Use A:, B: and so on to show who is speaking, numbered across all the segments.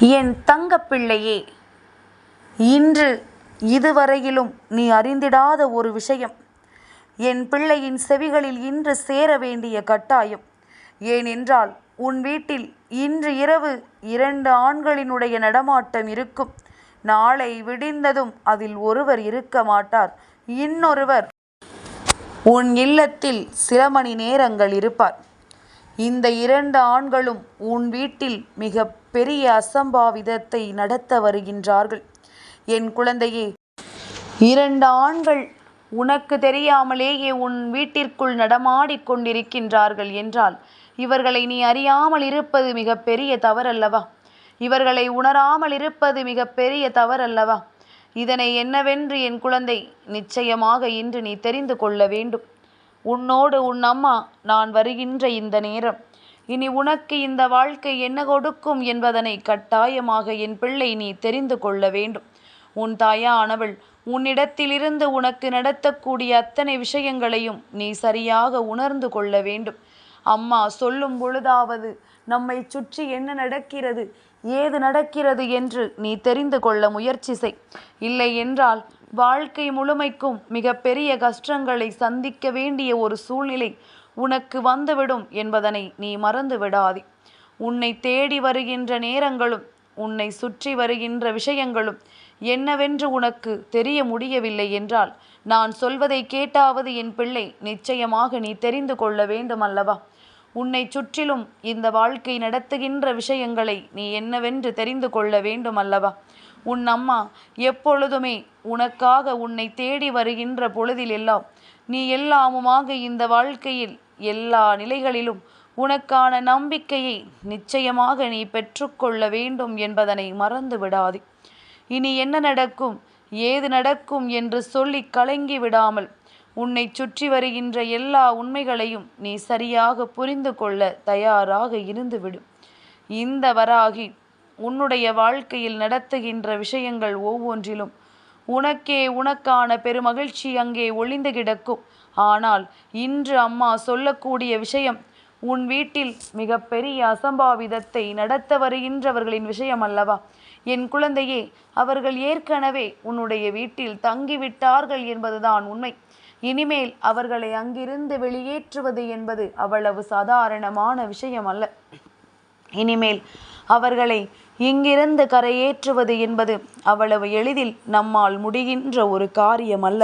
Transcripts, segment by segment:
A: என் தங்கப்பிள்ளையே இன்று இதுவரையிலும் நீ அறிந்திடாத ஒரு விஷயம். என் பிள்ளையின் செவிகளில் இன்று சேர வேண்டிய கட்டாயம். ஏனென்றால் உன் வீட்டில் இன்று இரவு இரண்டு ஆண்களினுடைய நடமாட்டம் இருக்கும். நாளை விடிந்ததும் அதில் ஒருவர் இருக்க மாட்டார். இன்னொருவர் உன் இல்லத்தில் சில மணி நேரங்கள் இருப்பார். இந்த இரண்டு ஆண்களும் உன் வீட்டில் மிக பெரிய அசம்பாவிதத்தை நடத்த வருகின்றார்கள். என் குழந்தையே இரண்டு ஆண்கள் உனக்கு தெரியாமலேயே உன் வீட்டிற்குள் நடமாடிக் கொண்டிருக்கின்றார்கள் என்றால் இவர்களை நீ அறியாமல் இருப்பது மிகப்பெரிய தவறல்லவா? இவர்களை உணராமல் இருப்பது மிகப்பெரிய தவறல்லவா? இதனை என்னவென்று என் குழந்தை நிச்சயமாக இன்று நீ தெரிந்து கொள்ள வேண்டும். உன்னோடு உன் அம்மா நான் வருகின்ற இந்த நேரம். இனி உனக்கு இந்த வாழ்க்கை என்ன கொடுக்கும் என்பதனை கட்டாயமாக என் பிள்ளை நீ தெரிந்து கொள்ள வேண்டும். உன் தாயானவள் உன்னிடத்திலிருந்து உனக்கு நடத்தக்கூடிய அத்தனை விஷயங்களையும் நீ சரியாக உணர்ந்து கொள்ள வேண்டும். அம்மா சொல்லும் பொழுதாவது நம்மை சுற்றி என்ன நடக்கிறது? ஏது நடக்கிறது என்று நீ தெரிந்து கொள்ள முயற்சி செய். இல்லை என்றால் வாழ்க்கை முழுமைக்கும் மிகப்பெரிய கஷ்டங்களை சந்திக்க வேண்டிய ஒரு சூழ்நிலை உனக்கு வந்துவிடும் என்பதனை நீ மறந்து விடாதே. உன்னை தேடி வருகின்ற நேரங்களும் உன்னை சுற்றி வருகின்ற விஷயங்களும் என்னவென்று உனக்கு தெரிய முடியவில்லை என்றால் நான் சொல்வதை கேட்டாவது என் பிள்ளை நிச்சயமாக நீ தெரிந்து கொள்ள வேண்டும் அல்லவா உன்னை சுற்றிலும் இந்த வாழ்க்கை நடத்துகின்ற விஷயங்களை நீ என்னவென்று தெரிந்து கொள்ள வேண்டும் அல்லவா உன் அம்மா எப்பொழுதுமே உனக்காக உன்னை தேடி வருகின்ற பொழுதிலெல்லாம் நீ எல்லாமுமாக இந்த வாழ்க்கையில் எல்லா நிலைகளிலும் உனக்கான நம்பிக்கையை நிச்சயமாக நீ பெற்றுக்கொள்ள வேண்டும் என்பதனை மறந்து விடாதே. இனி என்ன நடக்கும் ஏது நடக்கும் என்று சொல்லி கலங்கி விடாமல் உன்னை சுற்றி வருகின்ற எல்லா உண்மைகளையும் நீ சரியாக புரிந்து கொள்ள தயாராக இருந்துவிடும் இந்த வராகி உன்னுடைய வாழ்க்கையில் நடத்துகின்ற விஷயங்கள் ஒவ்வொன்றிலும் உனக்கே உனக்கான பெருமகிழ்ச்சி அங்கே ஒளிந்து கிடக்கும். ஆனால் இன்று அம்மா சொல்லக்கூடிய விஷயம் உன் வீட்டில் மிகப்பெரிய அசம்பாவிதத்தை நடத்த வருகின்றவர்களின் விஷயம் அல்லவா என் குழந்தையே அவர்கள் ஏற்கனவே உன்னுடைய வீட்டில் தங்கிவிட்டார்கள் என்பதுதான் உண்மை. இனிமேல் அவர்களை அங்கிருந்து வெளியேற்றுவது என்பது அவ்வளவு சாதாரணமான விஷயம் அல்ல. இனிமேல் அவர்களை இங்கிருந்து கரையேற்றுவது என்பது அவ்வளவு எளிதில் நம்மால் முடிகின்ற ஒரு காரியம் அல்ல.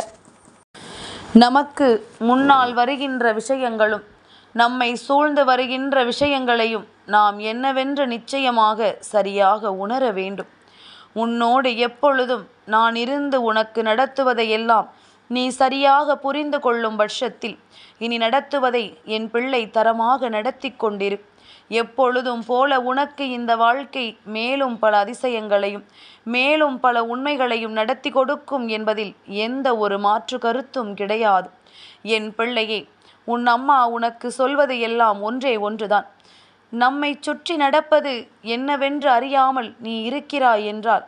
A: நமக்கு முன்னால் வருகின்ற விஷயங்களும் நம்மை சூழ்ந்து வருகின்ற விஷயங்களையும் நாம் என்னவென்று நிச்சயமாக சரியாக உணர வேண்டும். உன்னோடு எப்பொழுதும் நான் இருந்து உனக்கு நடத்துவதையெல்லாம் நீ சரியாக புரிந்து கொள்ளும் பட்சத்தில் இனி நடத்துவதை என் பிள்ளை தரமாக நடத்தி கொண்டிரு. எப்பொழுதும் போல உனக்கு இந்த வாழ்க்கை மேலும் பல அதிசயங்களையும் மேலும் பல உண்மைகளையும் நடத்தி கொடுக்கும் என்பதில் எந்த ஒரு மாற்று கருத்தும் கிடையாது. என் பிள்ளையே உன் அம்மா உனக்கு சொல்வது எல்லாம் ஒன்றே ஒன்றுதான். நம்மை சுற்றி நடப்பது என்னவென்று அறியாமல் நீ இருக்கிறாய் என்றால்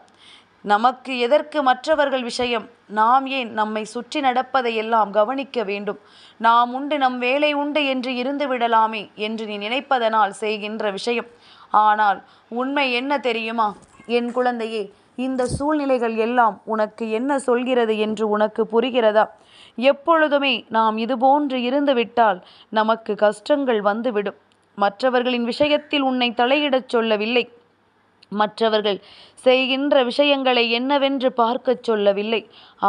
A: நமக்கு எதற்கு மற்றவர்கள் விஷயம்? நாம் ஏன் நம்மை சுற்றி நடப்பதை எல்லாம் கவனிக்க வேண்டும்? நாம் உண்டு நம் வேலை உண்டு என்று இருந்து விடலாமே என்று நீ நினைப்பதனால் செய்கின்ற விஷயம். ஆனால் உண்மை என்ன தெரியுமா? என் குழந்தையே இந்த சூழ்நிலைகள் எல்லாம் உனக்கு என்ன சொல்கிறது என்று உனக்கு புரிகிறதா? எப்பொழுதுமே நாம் இதுபோன்று இருந்துவிட்டால் நமக்கு கஷ்டங்கள் வந்துவிடும். மற்றவர்களின் விஷயத்தில் உன்னை தலையிடச் சொல்லவில்லை. மற்றவர்கள் செய்கின்ற விஷயங்களை என்னவென்று பார்க்கச் சொல்லவில்லை.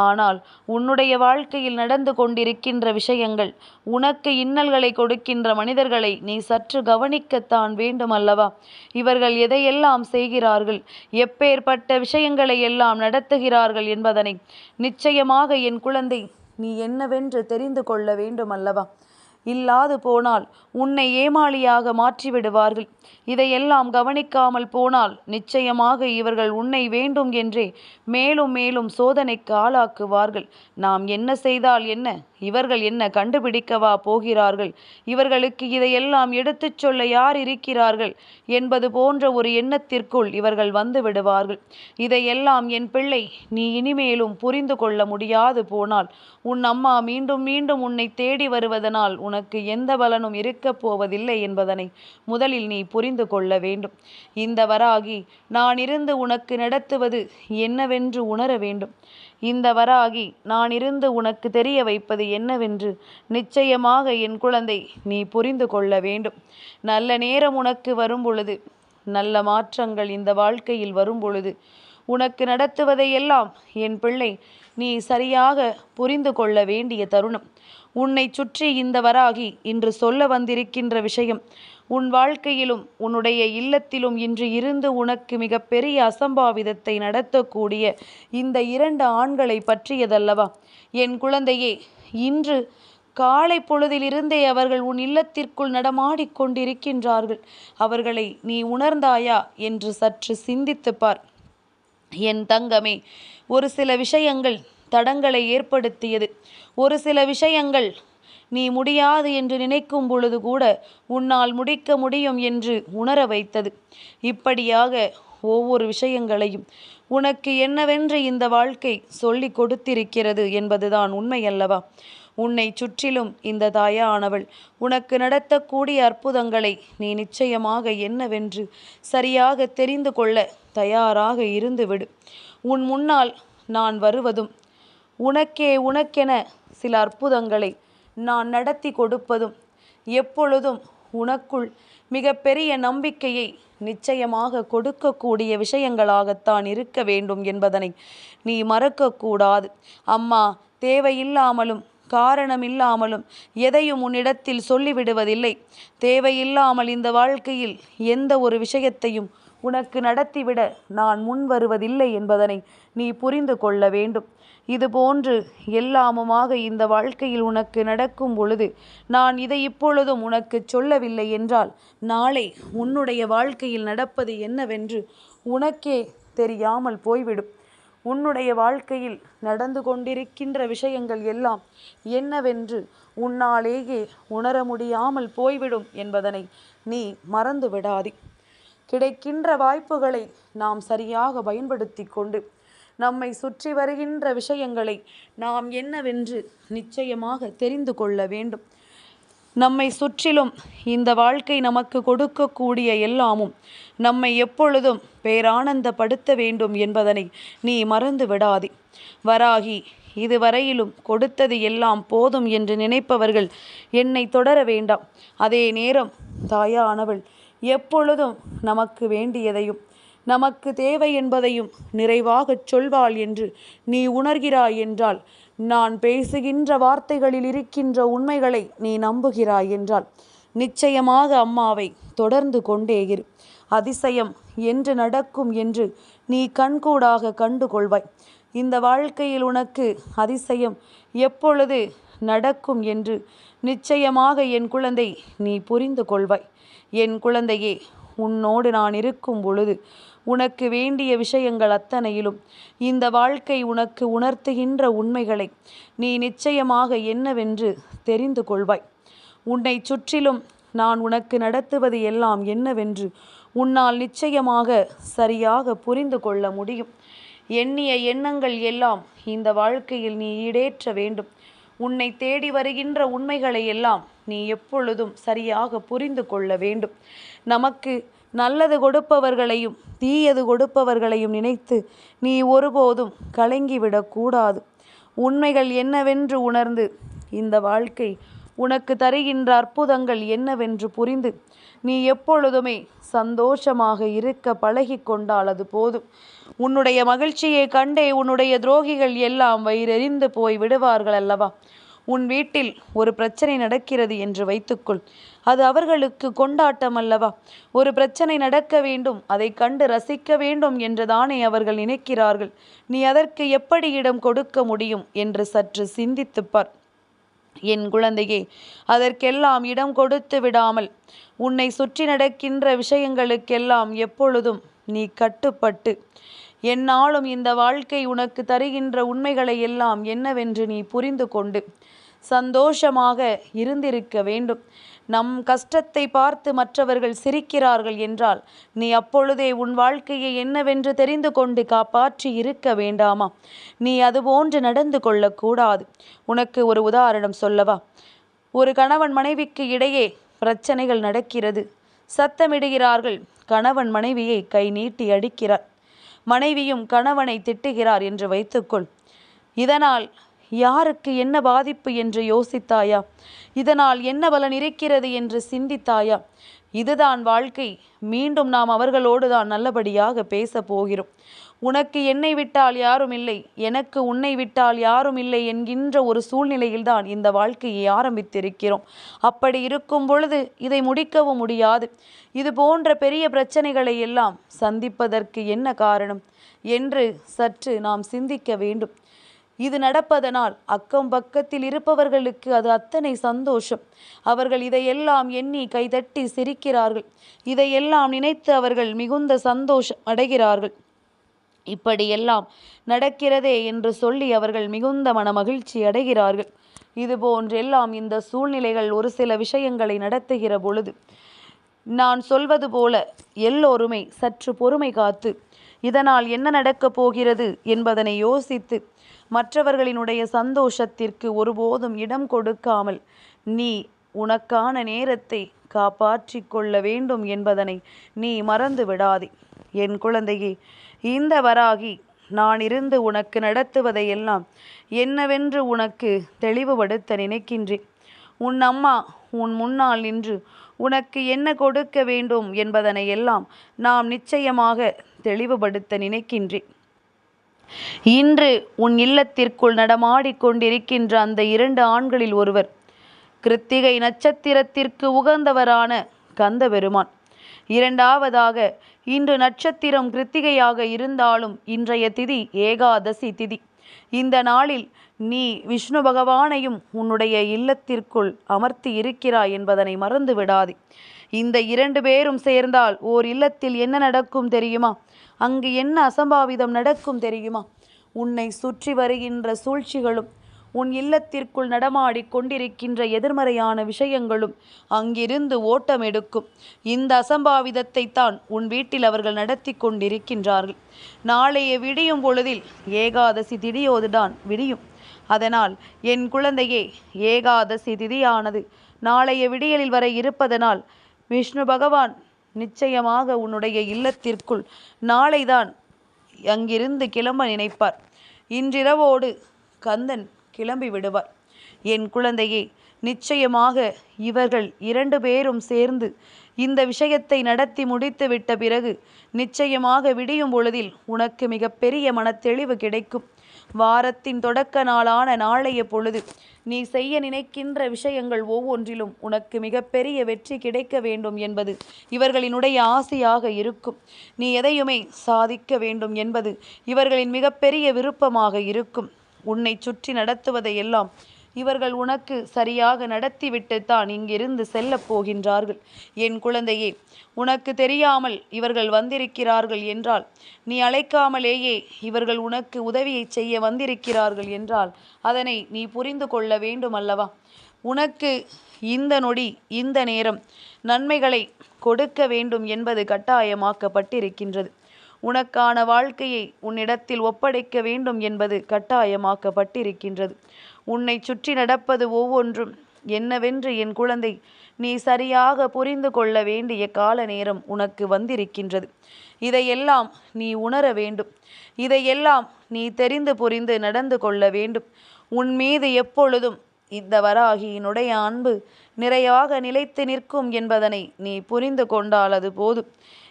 A: ஆனால் உன்னுடைய வாழ்க்கையில் நடந்து கொண்டிருக்கின்ற விஷயங்கள் உனக்கு இன்னல்களை கொடுக்கின்ற மனிதர்களை நீ சற்று கவனிக்கத்தான் வேண்டும் அல்லவா இவர்கள் எதையெல்லாம் செய்கிறார்கள் எப்பேற்பட்ட விஷயங்களை எல்லாம் நடத்துகிறார்கள் என்பதனை நிச்சயமாக என் குழந்தை நீ என்னவென்று தெரிந்து கொள்ள வேண்டும் அல்லவா இல்லாது போனால் உன்னை ஏமாளியாக மாற்றிவிடுவார்கள். இதையெல்லாம் கவனிக்காமல் போனால் நிச்சயமாக இவர்கள் உன்னை வேண்டும் என்றே மேலும் மேலும் சோதனைக்கு ஆளாக்குவார்கள். நாம் என்ன செய்தால் என்ன? இவர்கள் என்ன கண்டுபிடிக்கவா போகிறார்கள்? இவர்களுக்கு இதையெல்லாம் எடுத்துச் சொல்ல யார் இருக்கிறார்கள்? என்பது போன்ற ஒரு எண்ணத்திற்குள் இவர்கள் வந்து விடுவார்கள். இதையெல்லாம் என் பிள்ளை நீ இனிமேலும் புரிந்து கொள்ள முடியாது போனால் உன் அம்மா மீண்டும் மீண்டும் உன்னை தேடி வருவதனால் உனக்கு எந்த பலனும் இருக்கப் போவதில்லை என்பதனை முதலில் நீ புரிந்து கொள்ள வேண்டும். இந்த வராகி நான் இருந்து உனக்கு நடத்துவது என்னவென்று உணர வேண்டும். இந்த வராகி நான் இருந்து உனக்கு தெரிய வைப்பது என்னவென்று நிச்சயமாக என் குழந்தை நீ புரிந்து கொள்ள வேண்டும். நல்ல நேரம் உனக்கு வரும் பொழுது நல்ல மாற்றங்கள் இந்த வாழ்க்கையில் வரும் பொழுது உனக்கு நடத்துவதையெல்லாம் என் பிள்ளை நீ சரியாக புரிந்து கொள்ள வேண்டிய தருணம். உன்னை சுற்றி இந்த வராகி இன்று சொல்ல வந்திருக்கின்ற விஷயம் உன் வாழ்க்கையிலும் உன்னுடைய இல்லத்திலும் இன்று இருந்து உனக்கு மிகப்பெரிய அசம்பாவிதத்தை நடத்தக்கூடிய இந்த இரண்டு ஆண்களை பற்றியதல்லவா? என் குழந்தையே இன்று காலை பொழுதிலிருந்தே அவர்கள் உன் இல்லத்திற்குள் நடமாடிக்கொண்டிருக்கின்றார்கள் அவர்களை நீ உணர்ந்தாயா என்று சற்று சிந்தித்துப் பார். என் தங்கமே ஒரு சில விஷயங்கள் தடங்களை ஏற்படுத்தியது. ஒரு சில விஷயங்கள் நீ முடியாது என்று நினைக்கும் பொழுது கூட உன்னால் முடிக்க முடியும் என்று உணர வைத்தது. இப்படியாக ஒவ்வொரு விஷயங்களையும் உனக்கு என்னவென்று இந்த வாழ்க்கை சொல்லி கொடுத்திருக்கிறது என்பதுதான் உண்மையல்லவா? உன்னை சுற்றிலும் இந்த தாயானவள் உனக்கு நடத்தக்கூடிய அற்புதங்களை நீ நிச்சயமாக என்னவென்று சரியாக தெரிந்து கொள்ள தயாராக இருந்துவிடு. உன் முன்னால் நான் வருவதும் உனக்கே உனக்கென சில அற்புதங்களை நான் நடத்தி கொடுப்பதும் எப்பொழுதும் உனக்குள் மிகப்பெரிய நம்பிக்கையை நிச்சயமாக கொடுக்கக்கூடிய விஷயங்களாகத்தான் இருக்க வேண்டும் என்பதனை நீ மறக்கக்கூடாது. அம்மா தேவையில்லாமலும் காரணமில்லாமலும் எதையும் உன்னிடத்தில் சொல்லிவிடுவதில்லை. தேவையில்லாமல் இந்த வாழ்க்கையில் எந்த ஒரு விஷயத்தையும் உனக்கு நடத்திவிட நான் முன் வருவதில்லை என்பதனை நீ புரிந்து கொள்ள வேண்டும். இதுபோன்று எல்லாமுமாக இந்த வாழ்க்கையில் உனக்கு நடக்கும் பொழுது நான் இதை இப்பொழுதும் உனக்கு சொல்லவில்லை என்றால் நாளை உன்னுடைய வாழ்க்கையில் நடப்பது என்னவென்று உனக்கே தெரியாமல் போய்விடும். உன்னுடைய வாழ்க்கையில் நடந்து கொண்டிருக்கின்ற விஷயங்கள் எல்லாம் என்னவென்று உன்னாலேயே உணர முடியாமல் போய்விடும் என்பதனை நீ மறந்து விடாதே கிடைக்கின்ற வாய்ப்புகளை நாம் சரியாக பயன்படுத்தி கொண்டு நம்மை சுற்றி வருகின்ற விஷயங்களை நாம் என்னவென்று நிச்சயமாக தெரிந்து கொள்ள வேண்டும். நம்மை சுற்றிலும் இந்த வாழ்க்கை நமக்கு கொடுக்கக்கூடிய எல்லாமும் நம்மை எப்பொழுதும் பேரானந்தப்படுத்த வேண்டும் என்பதனை நீ மறந்து விடாதே. வராகி இதுவரையிலும் கொடுத்தது எல்லாம் போதும் என்று நினைப்பவர்கள் என்னை தொடர வேண்டாம். அதே நேரம் தாயானவள் எப்பொழுதும் நமக்கு வேண்டியதையும் நமக்கு தேவை என்பதையும் நிறைவாகச் சொல்வாள் என்று நீ உணர்கிறாய் என்றால் நான் பேசுகின்ற வார்த்தைகளில் இருக்கின்ற உண்மைகளை நீ நம்புகிறாய் என்றால் நிச்சயமாக அம்மாவை தொடர்ந்து கொண்டே இரு. அதிசயம் என்று நடக்கும் என்று நீ கண்கூடாக கண்டு கொள்வாய். இந்த வாழ்க்கையில் உனக்கு அதிசயம் எப்பொழுது நடக்கும் என்று நிச்சயமாக என் குழந்தை நீ புரிந்து கொள்வாய். என் குழந்தையே உன்னோடு நான் இருக்கும் பொழுது உனக்கு வேண்டிய விஷயங்கள் அத்தனையிலும். இந்த வாழ்க்கை உனக்கு உணர்த்துகின்ற உண்மைகளை நீ நிச்சயமாக என்னவென்று தெரிந்து கொள்வாய். உன்னை சுற்றிலும் நான் உனக்கு நடத்துவது எல்லாம் என்னவென்று உன்னால் நிச்சயமாக சரியாக புரிந்து கொள்ள முடியும். எண்ணிய எண்ணங்கள் எல்லாம் இந்த வாழ்க்கையில் நீ ஈடேற்ற வேண்டும். உன்னை தேடி வருகின்ற உண்மைகளை எல்லாம் நீ எப்பொழுதும் சரியாக புரிந்து கொள்ள வேண்டும். நமக்கு நல்லது கொடுப்பவர்களையும் தீயது கொடுப்பவர்களையும் நினைத்து நீ ஒருபோதும் கலங்கிவிடக்கூடாது உண்மைகள் என்னவென்று உணர்ந்து இந்த வாழ்க்கை உனக்கு தருகின்ற அற்புதங்கள் என்னவென்று புரிந்து நீ எப்பொழுதுமே சந்தோஷமாக இருக்க பழகி கொண்டால் அது போதும். உன்னுடைய மகிழ்ச்சியை கண்டே உன்னுடைய துரோகிகள் எல்லாம் வயிறெறிந்து போய் விடுவார்கள் அல்லவா? உன் வீட்டில் ஒரு பிரச்சனை நடக்கிறது என்று வைத்துக்கொள். அது அவர்களுக்கு கொண்டாட்டம் அல்லவா ஒரு பிரச்சனை நடக்க வேண்டும் அதை கண்டு ரசிக்க வேண்டும் என்றுதானே அவர்கள் நினைக்கிறார்கள். நீ அதற்கு எப்படி இடம் கொடுக்க முடியும் என்று சற்று சிந்தித்துப்பார். என் குழந்தையே அதற்கெல்லாம் இடம் கொடுத்து விடாமல் உன்னை சுற்றி நடக்கின்ற விஷயங்களுக்கெல்லாம் எப்பொழுதும் நீ கட்டுப்பட்டு. என்னாலும் இந்த வாழ்க்கை உனக்கு தருகின்ற உண்மைகளை எல்லாம் என்னவென்று நீ புரிந்து கொண்டு சந்தோஷமாக இருந்திருக்க வேண்டும். நம் கஷ்டத்தை பார்த்து மற்றவர்கள் சிரிக்கிறார்கள் என்றால் நீ அப்பொழுதே உன் வாழ்க்கையை என்னவென்று தெரிந்து கொண்டு காப்பாற்றி இருக்க வேண்டாமா? நீ அதுபோன்று நடந்து கொள்ளக்கூடாது உனக்கு ஒரு உதாரணம் சொல்லவா? ஒரு கணவன் மனைவிக்கு இடையே பிரச்சனைகள் நடக்கிறது. சத்தமிடுகிறார்கள். கணவன் மனைவியை கை நீட்டி அடிக்கிறார். மனைவியும் கணவனை திட்டுகிறார் என்று வைத்துக்கொள். இதனால் யாருக்கு என்ன பாதிப்பு என்று யோசித்தாயா? இதனால் என்ன பலன் இருக்கிறது என்று சிந்தித்தாயா? இதுதான் வாழ்க்கை. மீண்டும் நாம் அவர்களோடு தான் நல்லபடியாக பேச போகிறோம். உனக்கு என்னை விட்டால் யாரும் இல்லை. எனக்கு உன்னை விட்டால் யாரும் இல்லை என்கின்ற ஒரு சூழ்நிலையில்தான் இந்த வாழ்க்கையை ஆரம்பித்திருக்கிறோம். அப்படி இருக்கும் பொழுது இதை முடிக்கவும் முடியாது. இது போன்ற பெரிய பிரச்சனைகளை எல்லாம் சந்திப்பதற்கு என்ன காரணம்? என்று சற்று நாம் சிந்திக்க வேண்டும். இது நடப்பதனால் அக்கம் பக்கத்தில் இருப்பவர்களுக்கு அது அத்தனை சந்தோஷம். அவர்கள் இதையெல்லாம் எண்ணி கைதட்டி சிரிக்கிறார்கள். இதையெல்லாம் நினைத்து அவர்கள் மிகுந்த சந்தோஷம் அடைகிறார்கள். இப்படியெல்லாம் நடக்கிறதே என்று சொல்லி அவர்கள் மிகுந்த மன மகிழ்ச்சி அடைகிறார்கள். இது போன்றெல்லாம் இந்த சூழ்நிலைகள் ஒரு சில விஷயங்களை நடத்துகிற பொழுது நான் சொல்வது போல எல்லோருமே சற்று பொறுமை காத்து இதனால் என்ன நடக்கப் போகிறது என்பதனை யோசித்து மற்றவர்களினுடைய சந்தோஷத்திற்கு ஒருபோதும் இடம் கொடுக்காமல் நீ உனக்கான நேரத்தை காப்பாற்றி கொள்ள வேண்டும் என்பதனை நீ மறந்து விடாதே. என் குழந்தையே இந்த வராகி நான் இருந்து உனக்கு நடத்துவதையெல்லாம் என்னவென்று உனக்கு தெளிவுபடுத்த நினைக்கின்றேன். உன் அம்மா உன் முன்னால் நின்று உனக்கு என்ன கொடுக்க வேண்டும் என்பதனை எல்லாம் நாம் நிச்சயமாக தெளிவுபடுத்த நினைக்கின்றேன். இன்று உன் இல்லத்திற்குள் நடமாடிக்கொண்டிருக்கின்ற அந்த இரண்டு ஆண்களில் ஒருவர் கிருத்திகை நட்சத்திரத்திற்கு உகந்தவரான கந்த பெருமான் இரண்டாவதாக இன்று நட்சத்திரம் கிருத்திகையாக இருந்தாலும் இன்றைய திதி ஏகாதசி திதி. இந்த நாளில் நீ விஷ்ணு பகவானையும் உன்னுடைய இல்லத்திற்குள் அமர்த்தி இருக்கிறாய் என்பதனை மறந்து விடாதே இந்த இரண்டு பேரும் சேர்ந்தால் ஓர் இல்லத்தில் என்ன நடக்கும் தெரியுமா? அங்கு என்ன அசம்பாவிதம் நடக்கும் தெரியுமா? உன்னை சுற்றி வருகின்ற சூழ்ச்சிகளும் உன் இல்லத்திற்குள் நடமாடிக் கொண்டிருக்கின்ற எதிர்மறையான விஷயங்களும் அங்கிருந்து ஓட்டம் எடுக்கும். இந்த அசம்பாவிதத்தை தான் உன் வீட்டில் அவர்கள் நடத்தி கொண்டிருக்கின்றார்கள். நாளைய விடியும் பொழுதில் ஏகாதசி திதியோதுதான் விடியும். அதனால் என் குழந்தையே ஏகாதசி திதியானது நாளைய விடியலில் வரை இருப்பதனால் விஷ்ணு பகவான் நிச்சயமாக உன்னுடைய இல்லத்திற்குள் நாளைதான் அங்கிருந்து கிளம்ப நினைப்பார். இன்றிரவோடு கந்தன் கிளம்பி விடுவார். என் குழந்தையே நிச்சயமாக இவர்கள் இரண்டு பேரும் சேர்ந்து இந்த விஷயத்தை நடத்தி முடித்து விட்ட பிறகு நிச்சயமாக விடியும் பொழுதில் உனக்கு மிகப்பெரிய மனத்தெளிவு கிடைக்கும். வாரத்தின் தொடக்க நாளான நாளைய பொழுது நீ செய்ய நினைக்கின்ற விஷயங்கள் ஒவ்வொன்றிலும் உனக்கு மிகப்பெரிய வெற்றி கிடைக்க வேண்டும் என்பது இவர்களினுடைய ஆசையாக இருக்கும். நீ எதையுமே சாதிக்க வேண்டும் என்பது இவர்களின் மிகப்பெரிய விருப்பமாக இருக்கும். உன்னை சுற்றி நடத்துவதையெல்லாம் இவர்கள் உனக்கு சரியாக நடத்திவிட்டுத்தான் இங்கிருந்து செல்லப் போகின்றார்கள். என் குழந்தையே உனக்கு தெரியாமல் இவர்கள் வந்திருக்கிறார்கள் என்றால் நீ அழைக்காமலேயே இவர்கள் உனக்கு உதவியை செய்ய வந்திருக்கிறார்கள் என்றால் அதனை நீ புரிந்து கொள்ள வேண்டும் அல்லவா உனக்கு இந்த நொடி இந்த நேரம் நன்மைகளை கொடுக்க வேண்டும் என்பது கட்டாயமாக்கப்பட்டிருக்கின்றது. உனக்கான வாழ்க்கையை உன்னிடத்தில் ஒப்படைக்க வேண்டும் என்பது கட்டாயமாக்கப்பட்டிருக்கின்றது. உன்னை சுற்றி நடப்பது ஒவ்வொன்றும் என்னவென்று என் குழந்தை நீ சரியாக புரிந்து கொள்ள வேண்டிய கால நேரம் உனக்கு வந்திருக்கின்றது. இதையெல்லாம் நீ உணர வேண்டும். இதையெல்லாம் நீ தெரிந்து புரிந்து நடந்து கொள்ள வேண்டும். உன் மீது எப்பொழுதும் இந்த வராகியினுடைய அன்பு நிறையாக நிலைத்து நிற்கும் என்பதனை நீ புரிந்து கொண்டால் அது போதும்.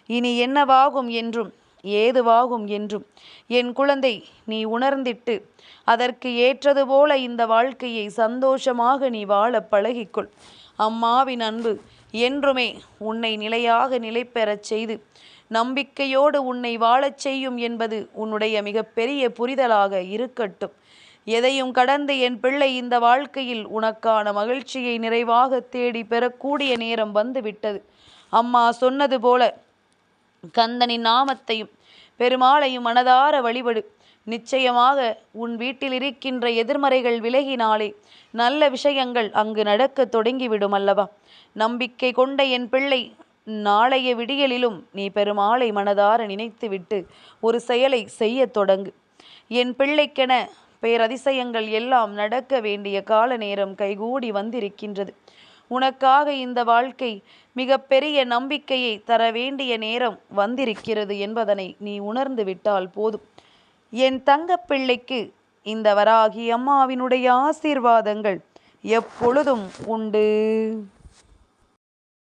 A: இனி என்னவாகும் என்றும் ஏதுவாகும் என்றும். என் குழந்தை நீ உணர்ந்திட்டு அதற்கு ஏற்றது போல இந்த வாழ்க்கையை சந்தோஷமாக நீ வாழ பழகிக்கொள். அம்மாவின் அன்பு என்றுமே உன்னை நிலையாக நிலை பெறச் செய்து நம்பிக்கையோடு உன்னை வாழச் செய்யும் என்பது உன்னுடைய மிகப்பெரிய புரிதலாக இருக்கட்டும். எதையும் கடந்து என் பிள்ளை இந்த வாழ்க்கையில் உனக்கான மகிழ்ச்சியை நிறைவாக தேடி பெறக்கூடிய நேரம் வந்துவிட்டது. அம்மா சொன்னது போல கந்தனின் நாமத்தையும் பெருமாளையும் மனதார வழிபடு. நிச்சயமாக உன் வீட்டில் இருக்கின்ற எதிர்மறைகள் விலகினாலே நல்ல விஷயங்கள் அங்கு நடக்க தொடங்கிவிடும் அல்லவா? நம்பிக்கை கொண்ட என் பிள்ளை நாளைய விடியலிலும் நீ பெருமாளை மனதார நினைத்துவிட்டு ஒரு செயலை செய்ய தொடங்கு. என் பிள்ளைக்கென பேரதிசயங்கள் எல்லாம் நடக்க வேண்டிய கால நேரம் கைகூடி வந்திருக்கின்றது. உனக்காக இந்த வாழ்க்கை மிக பெரிய நம்பிக்கையை தர வேண்டிய நேரம் வந்திருக்கிறது என்பதனை நீ உணர்ந்து விட்டால் போதும். என் தங்க பிள்ளைக்கு இந்த வராகி அம்மாவினுடைய ஆசீர்வாதங்கள் எப்பொழுதும் உண்டு.